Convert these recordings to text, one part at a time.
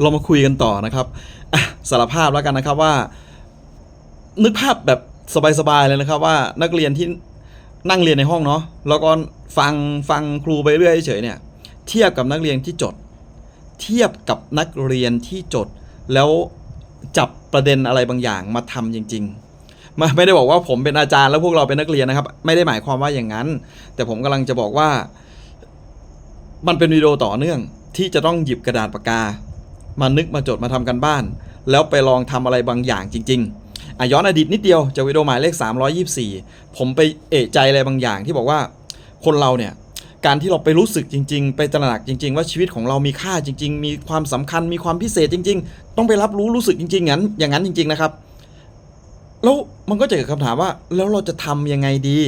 เรามาคุยกันต่อนะครับสารภาพแล้วกันนะครับว่า นึกภาพแบบสบายๆเลยนะครับ ว่านักเรียนที่นั่งเรียนในห้องเนาะแล้วก็ฟังฟังครูไปเรื่อยเฉยเนี่ย เทียบกับนักเรียนที่จด เทียบกับนักเรียนที่จด แล้วจับประเด็นอะไรบางอย่างมาทำจริง ๆ มาไม่ได้บอกว่าผมเป็นอาจารย์แล้วพวกเราเป็นนักเรียนนะครับ ไม่ได้หมายความว่าอย่างนั้น แต่ผมกำลังจะบอกว่า มันเป็นวิดีโอต่อเนื่องที่จะต้องหยิบกระดาษปากกา มานึกมาจดมาทำกันบ้าน แล้วไปลองทำอะไรบางอย่างจริงๆอะย้อนอดีตนิดเดียวจากวิดีโอหมายเลข 324 ผมไปเอะใจอะไรบางอย่างที่บอกว่าคนเราเนี่ยการที่เราไปรู้สึกจริง ๆ ไปตระหนักจริง ๆ ว่าชีวิตของเรามีค่าจริง ๆ มีความสำคัญมีความพิเศษจริง ๆ ต้องไปรับรู้รู้สึกจริงๆอย่างนั้นอย่างนั้นจริง ๆนะครับ แล้วมันก็จะเกิดคำถามว่าแล้วเราจะทำยังไงดี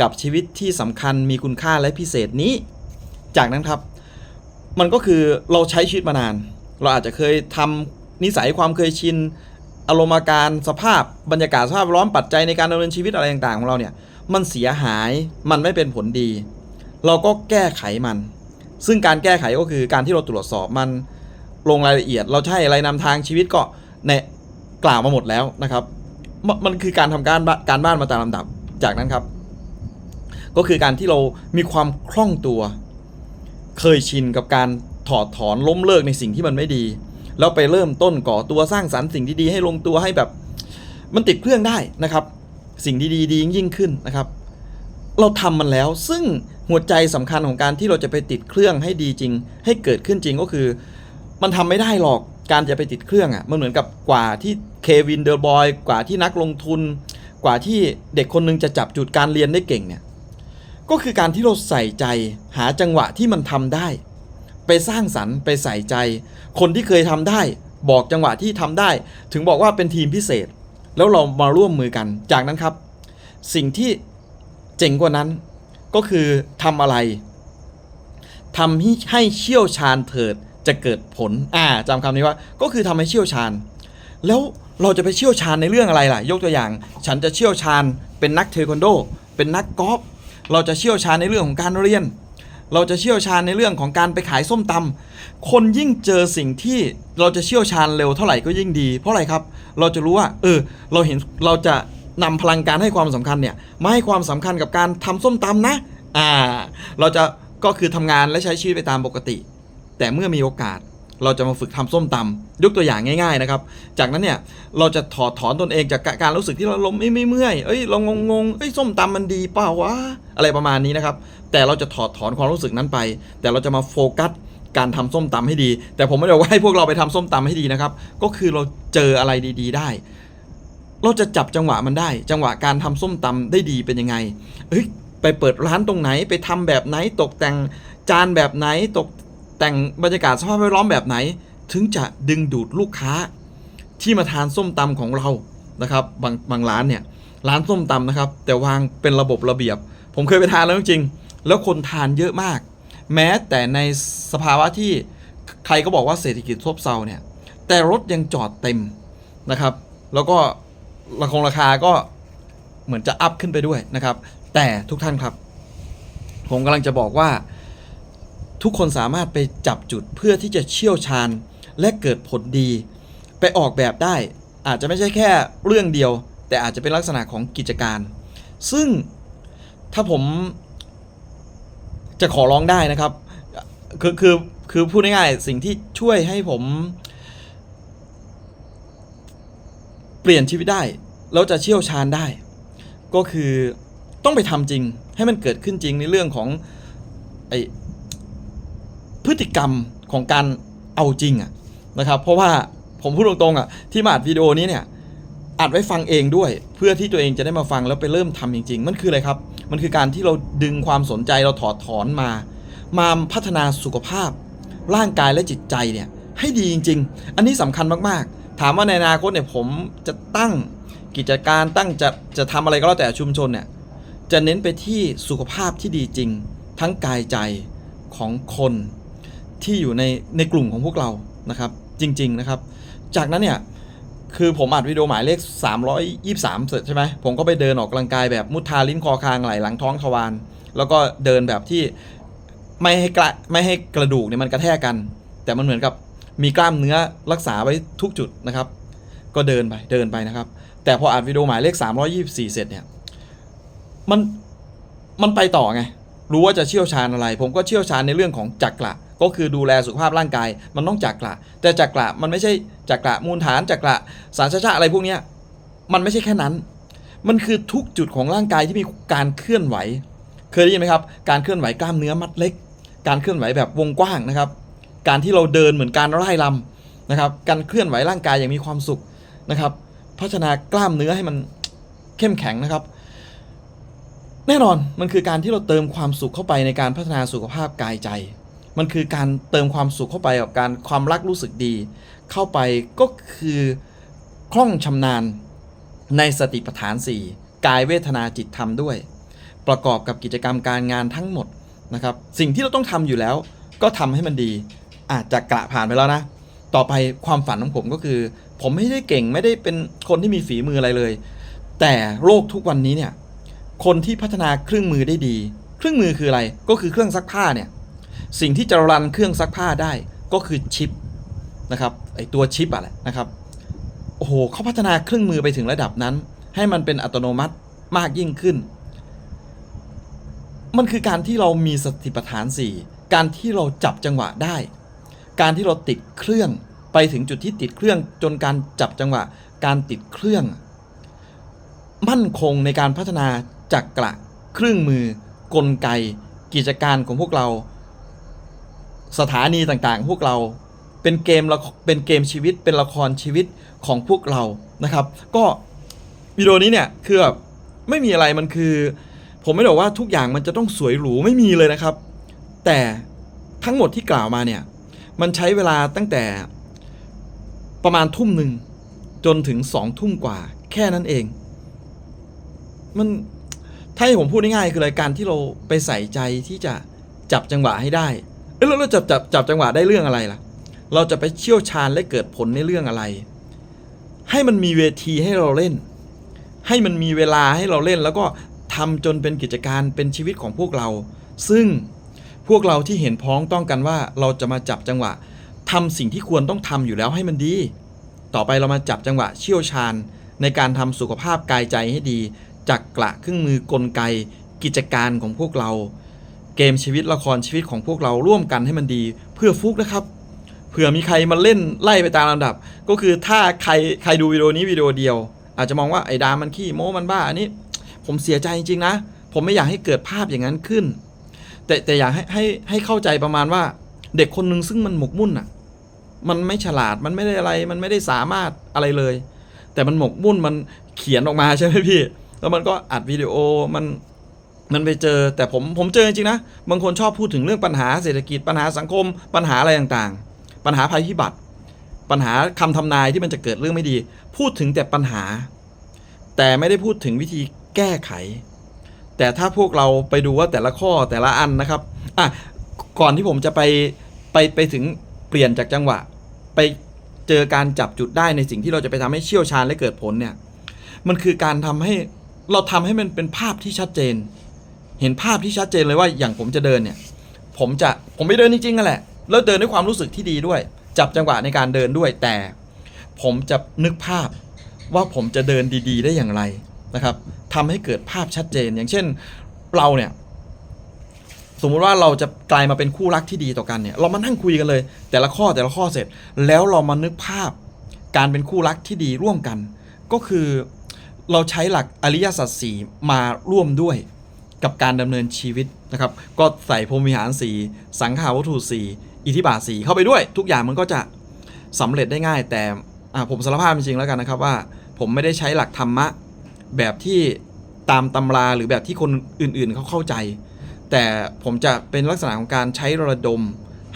กับชีวิตที่สำคัญมีคุณค่าและพิเศษนี้ จากนั้นครับ มันก็คือเราใช้ชีวิตมานาน เราอาจจะเคยทำนิสัยความเคยชินอารมณ์อาการสภาพบรรยากาศสภาพร้อมปัจจัยในการดำเนินชีวิตอะไรต่างๆของเราเนี่ย มันเสียหายมันไม่เป็นผลดี เราก็แก้ไขมัน ซึ่งการแก้ไขก็คือการที่เราตรวจสอบมันลงรายละเอียด เราใช่อะไรนำทางชีวิตก็ในกล่าวมาหมดแล้วนะครับมมันคือการทำการการบ้านมาตามลำดับจากนั้นครับ ก็คือการที่เรามีความคล่องตัว เคยชินกับการ ถอดถอนล้มเลิกในสิ่งที่มันไม่ดี แล้วไปเริ่มต้นก่อตัวสร้างสรรค์สิ่งดีๆให้ลงตัวให้แบบ มันติดเครื่องได้นะครับ สิ่งดีๆดียิ่งขึ้นนะครับ เราทำมันแล้วซึ่งหัวใจสำคัญของการที่เราจะไปติดเครื่องให้ดีจริง ให้เกิดขึ้นจริงก็คือ มันทำไม่ได้หรอกการจะไปติดเครื่องอะ่ะมันเหมือนกับกว่าที่เควินเดอร์บอยกว่าที่นักลงทุน กว่าที่เด็กคนหนึงจะจับจุดการเรียนได้เก่งเนี่ยก็คือการที่เราใส่ใจหาจังหวะที่มันทำได้ ไปสร้างสรรค์ไปใส่ใจ คนที่เคยทำได้ บอกจังหวะที่ทำได้ ถึงบอกว่าเป็นทีมพิเศษ แล้วเรามาร่วมมือกัน จากนั้นครับ สิ่งที่เจ๋งกว่านั้นก็คือทำอะไรทำให้ให้เชี่ยวชาญเถิดจะเกิดผล อ่าจำคำนี้ว่า ก็คือทำให้เชี่ยวชาญ แล้วเราจะไปเชี่ยวชาญในเรื่องอะไรล่ะ ยกตัวอย่าง ฉันจะเชี่ยวชาญเป็นนักเทควันโด เป็นนักกอล์ฟ เราจะเชี่ยวชาญในเรื่องของการเรียน เราจะเชี่ยวชาญในเรื่องของการไปขายส้มตำคนยิ่งเจอสิ่งที่เราจะเชี่ยวชาญเร็วเท่าไหร่ก็ยิ่งดี เพราะอะไรครับ เราจะรู้ว่า เออ เราเห็นเราจะนำพลังการให้ความสำคัญเนี่ยมาให้ความสำคัญกับการทำส้มตำนะ อ่า เราจะก็คือทำงานและใช้ชีวิตไปตามปกติ แต่เมื่อมีโอกาส เราจะมาฝึกทำส้มตำยกตัวอย่างง่าย ๆนะครับ จากนั้นเนี่ยเราจะถอดถอนตนเองจากการรู้สึกที่เราลมไม่ไม่เมื่อยเอ้ยเรางงงๆเอ้ยส้มตำมันดีเปล่าวะอะไรประมาณนี้นะครับ แต่เราจะถอดถอนความรู้สึกนั้นไป แต่เราจะมาโฟกัสการทำส้มตำให้ดี แต่ผมไม่ได้ว่าให้พวกเราไปทำส้มตำให้ดีนะครับ ก็คือเราเจออะไรดี ๆ ได้ เราจะจับจังหวะมันได้ จังหวะการทำส้มตำได้ดีเป็นยังไงเฮ้ยไปเปิดร้านตรงไหนไปทำแบบไหนตกแต่งจานแบบไหนตก แต่งบรรยากาศสภาพแวดล้อมแบบไหน ถึงจะดึงดูดลูกค้าที่มาทานส้มตำของเรานะครับบางบางร้านเนี่ยร้านส้มตำนะครับ แต่วางเป็นระบบระเบียบ ผมเคยไปทานแล้วจริงๆแล้วคนทานเยอะมาก แม้แต่ในสภาวะที่ใครก็บอกว่าเศรษฐกิจซบเซาเนี่ยแต่รถยังจอดเต็มนะครับ แล้วก็ราคงราคาก็เหมือนจะอัพขึ้นไปด้วยนะครับ แต่ทุกท่านครับ ผมกำลังจะบอกว่า ทุกคนสามารถไปจับจุดเพื่อที่จะเชี่ยวชาญและเกิดผลดี ไปออกแบบได้ อาจจะไม่ใช่แค่เรื่องเดียว แต่อาจจะเป็นลักษณะของกิจการ ซึ่งถ้าผมจะขอร้องได้นะครับ คือคือคือพูดง่ายๆสิ่งที่ช่วยให้ผม เปลี่ยนชีวิตได้แล้วจะเชี่ยวชาญได้ ก็คือต้องไปทำจริงให้มันเกิดขึ้นจริงในเรื่องของไอ พฤติกรรมของการเอาจริงอะนะครับ เพราะว่าผมพูดตรงๆอะที่มาอัดวิดีโอนี้เนี่ยอัดไว้ฟังเองด้วย เพื่อที่ตัวเองจะได้มาฟังแล้วไปเริ่มทำจริง ๆ มันคืออะไรครับ มันคือการที่เราดึงความสนใจเราถอดถอนมา มาพัฒนาสุขภาพ ร่างกายและจิตใจเนี่ยให้ดีจริง ๆ อันนี้สำคัญมากๆ ถามว่าในอนาคตเนี่ยผมจะตั้งกิจการตั้งจะจะทำอะไรก็แล้วแต่ชุมชนเนี่ยจะเน้นไปที่สุขภาพที่ดีจริง ทั้งกายใจของคน ที่อยู่ในในกลุ่มของพวกเรานะครับจริง ๆนะครับ จากนั้นเนี่ยคือผมอัดวิดีโอหมายเลข 323 เสร็จใช่ไหมผมก็ไปเดินออกกำลังกายแบบมุทาลิ้นคอคางไหลหลังท้องทวารแล้วก็เดินแบบที่ไม่ให้กระไม่ให้กระดูกเนี่ยมันกระแทกกัน แต่มันเหมือนกับมีกล้ามเนื้อรักษาไว้ทุกจุดนะครับ ก็เดินไปเดินไปนะครับ แต่พออัดวิดีโอหมายเลข 324 เสร็จเนี่ยมันมันไปต่อไงรู้ว่าจะเชี่ยวชาญอะไร ผมก็เชี่ยวชาญในเรื่องของจักระ ก็คือดูแลสุขภาพร่างกายมันต้องจักระแต่จักระมันไม่ใช่จักระมูลฐานจักระสารชาชาอะไรพวกนี้มันไม่ใช่แค่นั้น มันคือทุกจุดของร่างกายที่มีการเคลื่อนไหว เคยได้ยินไหมครับ การเคลื่อนไหวกล้ามเนื้อมัดเล็ก การเคลื่อนไหวแบบวงกว้างนะครับ การที่เราเดินเหมือนการไล่ลำนะครับ การเคลื่อนไหวร่างกายอย่างมีความสุขนะครับพัฒนากล้ามเนื้อให้มันเข้มแข็งนะครับ แน่นอนมันคือการที่เราเติมความสุขเข้าไปในการพัฒนาสุขภาพกายใจ มันคือการเติมความสุขเข้าไปกับการความรักรู้สึกดี เข้าไปก็คือคล่องชำนาญในสติปัฏฐาน 4 กายเวทนาจิตธรรมด้วย ประกอบกับกิจกรรมการงานทั้งหมดนะครับ สิ่งที่เราต้องทำอยู่แล้ว ก็ทำให้มันดีอาจจะกระผ่านไปแล้วนะ ต่อไปความฝันของผมก็คือ ผมไม่ได้เก่งไม่ได้เป็นคนที่มีฝีมืออะไรเลย แต่โลกทุกวันนี้เนี่ยคนที่พัฒนาเครื่องมือได้ดี เครื่องมือคืออะไรก็คือเครื่องซักผ้าเนี่ย สิ่งที่จะรันเครื่องซักผ้าได้ก็คือชิปนะครับไอตัวชิปอะแหละนะครับโอ้โหเขาพัฒนาเครื่องมือไปถึงระดับนั้น ให้มันเป็นอัตโนมัติมากยิ่งขึ้น มันคือการที่เรามีสติปัฏฐาน 4 การที่เราจับจังหวะได้ การที่เราติดเครื่องไปถึงจุดที่ติดเครื่องจนการจับจังหวะ การติดเครื่อง มั่นคงในการพัฒนาจักกระเครื่องมือ กลไก กิจการของพวกเรา สถานีต่างๆ พวกเราเป็นเกมเป็นเกมชีวิตเป็นละครชีวิตของพวกเรานะครับ ก็วิดีโอนี้เนี่ยคือแบบไม่มีอะไรมันคือ ผมไม่ได้บอกว่าทุกอย่างมันจะต้องสวยหรูไม่มีเลยนะครับ แต่ทั้งหมดที่กล่าวมาเนี่ยมันใช้เวลาตั้งแต่ประมาณทุ่มหนึ่งจนถึงสองทุ่มกว่า แค่นั้นเอง มันถ้าให้ผมพูดง่ายๆคือรายการที่เราไปใส่ใจที่จะจับจังหวะให้ได้ แล้วเราจับจับจับจังหวะได้เรื่องอะไรล่ะ เราจะไปเชี่ยวชาญและเกิดผลในเรื่องอะไร ให้มันมีเวทีให้เราเล่น ให้มันมีเวลาให้เราเล่น แล้วก็ทำจนเป็นกิจการเป็นชีวิตของพวกเรา ซึ่งพวกเราที่เห็นพ้องต้องกันว่าเราจะมาจับจังหวะทำสิ่งที่ควรต้องทำอยู่แล้วให้มันดี ต่อไปเรามาจับจังหวะเชี่ยวชาญ ในการทำสุขภาพกายใจให้ดีจักกระเครื่องมือกลไกกิจการของพวกเรา เกมชีวิตละครชีวิตของพวกเราร่วมกันให้มันดี เพื่อฟุกนะครับเผื่อมีใครมาเล่นไล่ไปตามลำดับ ก็คือถ้าใครใครดูวิดีโอนี้วิดีโอเดียว อาจจะมองว่าไอ้ดามันขี้โม้มันบ้าอันนี้ ผมเสียใจจริงๆนะ ผมไม่อยากให้เกิดภาพอย่างนั้นขึ้น แต่แต่อยากให้ให้ให้เข้าใจประมาณว่า เด็กคนหนึ่งซึ่งมันหมกมุ่นอะ มันไม่ฉลาดมันไม่ได้อะไร มันไม่ได้สามารถอะไรเลย แต่มันหมกมุ่นมันเขียนออกมาใช่ไหมพี่ แล้วมันก็อัดวิดีโอมัน มันไปเจอแต่ผมผมเจอจริงๆนะบางคนชอบพูดถึงเรื่องปัญหาเศรษฐกิจปัญหาสังคม ปัญหาอะไรต่างๆ ปัญหาภัยพิบัติ ปัญหาคำทำนายที่มันจะเกิดเรื่องไม่ดี พูดถึงแต่ปัญหา แต่ไม่ได้พูดถึงวิธีแก้ไข แต่ถ้าพวกเราไปดูว่าแต่ละข้อแต่ละอันนะครับอะก่อนที่ผมจะไปไปไปถึงเปลี่ยนจากจังหวะ ไปเจอการจับจุดได้ในสิ่งที่เราจะไปทำให้เชี่ยวชาญและเกิดผลเนี่ยมันคือการทำให้เราทำให้มันเป็นภาพที่ชัดเจน เห็นภาพที่ชัดเจนเลยว่าอย่างผมจะเดินเนี่ย ผมจะผมไปเดินจริงๆนั่นแหละ แล้วเดินด้วยความรู้สึกที่ดีด้วย จับจังหวะในการเดินด้วยแต่ ผมจะนึกภาพว่าผมจะเดินดี ๆ ได้อย่างไรนะครับทำให้เกิดภาพชัดเจน อย่างเช่นเราเนี่ยสมมุติว่าเราจะกลายมาเป็นคู่รักที่ดีต่อกันเนี่ยเรามานั่งคุยกันเลย แต่ละข้อแต่ละข้อเสร็จ แล้วเรามานึกภาพการเป็นคู่รักที่ดีร่วมกัน ก็คือเราใช้หลักอริยสัจสี่มาร่วมด้วย กับการดำเนินชีวิตนะครับ ก็ใส่พรมวิหารสีสังขาวัตถุสีอิทธิบาทสีเข้าไปด้วย ทุกอย่างมันก็จะสำเร็จได้ง่าย แต่ผมสารภาพจริงๆแล้วกันนะครับว่า ผมไม่ได้ใช้หลักธรรมะแบบที่ตามตำราหรือแบบที่คนอื่นๆเขาเข้าใจ แต่ผมจะเป็นลักษณะของการใช้ระดม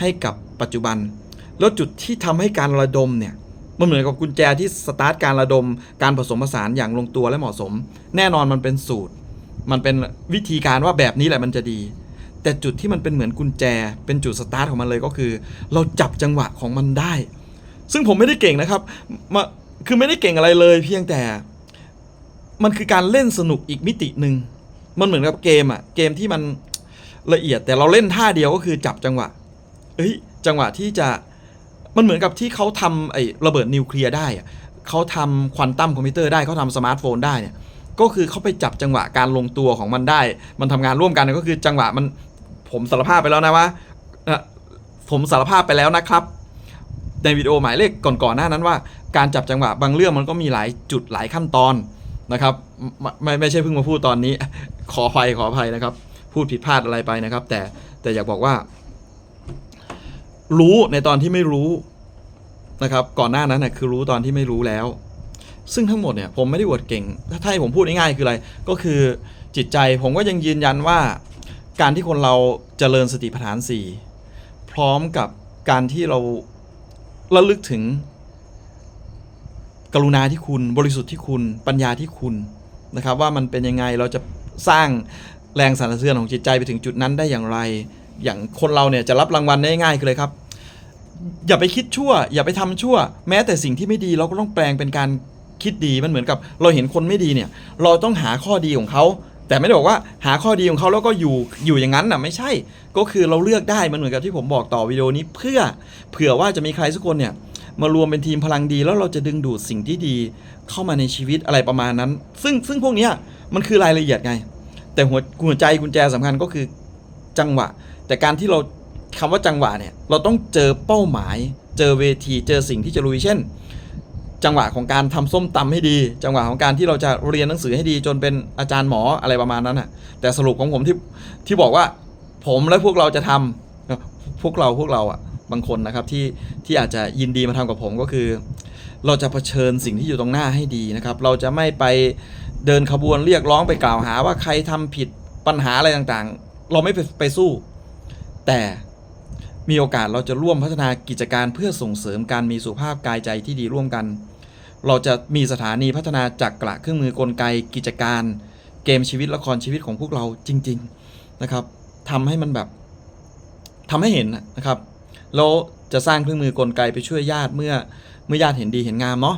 ให้กับปัจจุบัน แล้วจุดที่ทำให้การระดมเนี่ยมันเหมือนกับกุญแจที่สตาร์ทการระดม การผสมผสานอย่างลงตัวและเหมาะสม แน่นอนมันเป็นสูตร มันเป็นวิธีการว่าแบบนี้แหละมันจะดี แต่จุดที่มันเป็นเหมือนกุญแจ เป็นจุดสตาร์ทของมันเลยก็คือ เราจับจังหวะของมันได้ ซึ่งผมไม่ได้เก่งนะครับมาคือไม่ได้เก่งอะไรเลย เพียงแต่ มันคือการเล่นสนุกอีกมิติหนึ่งมันเหมือนกับเกมอะเกมที่มันละเอียดแต่เราเล่นท่าเดียวก็คือจับจังหวะ เอ้ยจังหวะที่จะมันเหมือนกับที่เขาทำไอ้ระเบิดนิวเคลียร์ได้เขาทำควอนตัมคอมพิวเตอร์ได้เขาทำสมาร์ทโฟนได้เนี่ย ก็คือเขาไปจับจังหวะการลงตัวของมันได้ มันทำงานร่วมกันก็คือจังหวะมันผมสารภาพไปแล้วนะว่าผมสารภาพไปแล้วนะครับ ในวิดีโอหมายเลขก่อนๆหน้านั้นว่า การจับจังหวะบางเรื่องมันก็มีหลายจุดหลายขั้นตอนนะครับไม่ไม่ไม่ใช่เพิ่งมาพูดตอนนี้ ขออภัยขออภัยนะครับ พูดผิดพลาดอะไรไปนะครับ แต่แต่อยากบอกว่า รู้ในตอนที่ไม่รู้นะครับ ก่อนหน้านั้นนะคือรู้ตอนที่ไม่รู้แล้ว ซึ่งทั้งหมดเนี่ยผมไม่ได้อวดเก่ง ถ้าให้ผมพูดง่ายๆคืออะไร ก็คือจิตใจผมก็ยังยืนยันว่า การที่คนเราเจริญสติปัฏฐานสี่พร้อมกับการที่เราระลึกถึง กรุณาที่คุณบริสุทธิ์ที่คุณปัญญาที่คุณนะครับ ว่ามันเป็นยังไงเราจะสร้างแรงสั่นสะเทือนของจิตใจไปถึงจุดนั้นได้อย่างไร อย่างคนเราเนี่ยจะรับรางวัลได้ง่ายๆคือเลยครับ อย่าไปคิดชั่ว อย่าไปทำชั่ว แม้แต่สิ่งที่ไม่ดีเราก็ต้องแปลงเป็นการ คิดดีมันเหมือนกับเราเห็นคนไม่ดีเนี่ย เราต้องหาข้อดีของเขาแต่ไม่ได้บอกว่าหาข้อดีของเขาแล้วก็อยู่อยู่อย่างนั้นน่ะไม่ใช่ ก็คือเราเลือกได้มันเหมือนกับที่ผมบอกต่อวิดีโอนี้เพื่อเผื่อว่าจะมีใครสักคนเนี่ยมารวมเป็นทีมพลังดีแล้วเราจะดึงดูดสิ่งที่ดีเข้ามาในชีวิตอะไรประมาณนั้น ซึ่งซึ่งพวกนี้มันคือรายละเอียดไง แต่หัวหัวใจกุญแจสำคัญก็คือจังหวะ แต่การที่เราคำว่าจังหวะเนี่ยเราต้องเจอเป้าหมาย เจอเวทีเจอสิ่งที่จะลุยเช่น จังหวะของการทำส้มตำให้ดี จังหวะของการที่เราจะเรียนหนังสือให้ดี จนเป็นอาจารย์หมออะไรประมาณนั้นน่ะ แต่สรุปของผมที่ที่บอกว่าผมและพวกเราจะทำพวกเราพวกเราอะบางคนนะครับที่ที่อาจจะยินดีมาทำกับผมก็คือ เราจะเผชิญสิ่งที่อยู่ตรงหน้าให้ดีนะครับ เราจะไม่ไปเดินขบวนเรียกร้องไปกล่าวหาว่าใครทำผิดปัญหาอะไรต่างๆ เราไม่ไปไปสู้ แต่มีโอกาสเราจะร่วมพัฒนากิจการเพื่อส่งเสริมการมีสุขภาพกายใจที่ดีร่วมกัน เราจะมีสถานีพัฒนาจักรกระเครื่องมือกลไกกิจการ เกมชีวิตละครชีวิตของพวกเราจริง ๆนะครับทำให้มันแบบทำให้เห็นนะนะครับแล้วจะสร้างเครื่องมือกลไกไปช่วยญาติเมื่อเมื่อญาติเห็นดีเห็นงามเนาะ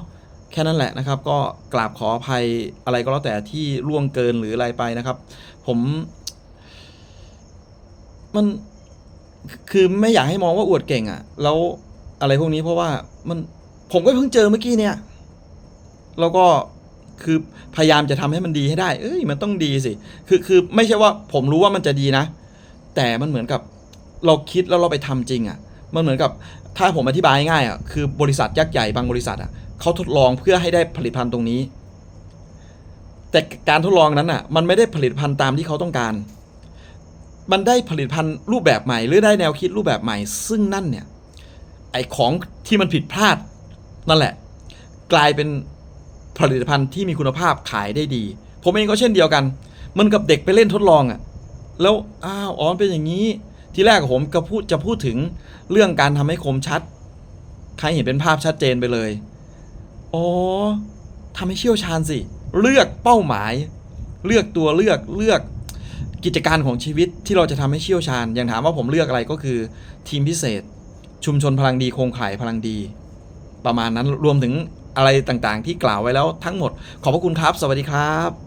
แค่นั้นแหละนะครับก็กราบขออภัยอะไรก็แล้วแต่ที่ล่วงเกินหรืออะไรไปนะครับ ผมมันคือไม่อยากให้มองว่าอวดเก่งอะ่ะ แล้วอะไรพวกนี้เพราะว่ามันผมก็เพิ่งเจอเมื่อกี้เนี่ย แล้วก็คือพยายามจะทำให้มันดีให้ได้ เอ้ยมันต้องดีสิ คือคือไม่ใช่ว่าผมรู้ว่ามันจะดีนะ แต่มันเหมือนกับเราคิดแล้วเราไปทำจริงอะ่ะ มันเหมือนกับถ้าผมอธิบายง่ายๆอะคือบริษัทยักษ์ใหญ่บางบริษัทอะเขาทดลองเพื่อให้ได้ผลิตภัณฑ์ตรงนี้ แต่การทดลองนั้นอะ มันไม่ได้ผลิตภัณฑ์ตามที่เขาต้องการ มันได้ผลิตภัณฑ์รูปแบบใหม่ หรือได้แนวคิดรูปแบบใหม่ ซึ่งนั่นเนี่ยไอของที่มันผิดพลาดนั่นแหละ กลายเป็น ผลิตภัณฑ์ที่มีคุณภาพขายได้ดี ผมเองก็เช่นเดียวกัน มันกับเด็กไปเล่นทดลองอะ่ะแล้วอ้าวอ๋อเป็นอย่างนี้ ที่แรกผมก็พูดจะพูดถึงเรื่องการทำให้คมชัด ใครเห็นเป็นภาพชัดเจนไปเลยอ๋อทำให้เชี่ยวชาญสิ เลือกเป้าหมาย เลือกตัวเลือกเลือกกิจการของชีวิตที่เราจะทำให้เชี่ยวชาญ อย่างถามว่าผมเลือกอะไรก็คือ ทีมพิเศษ ชุมชนพลังดีโครงข่ายพลังดี ประมาณนั้นรวมถึง อะไรต่างๆ ที่กล่าวไว้แล้วทั้งหมด ขอบพระคุณครับ สวัสดีครับ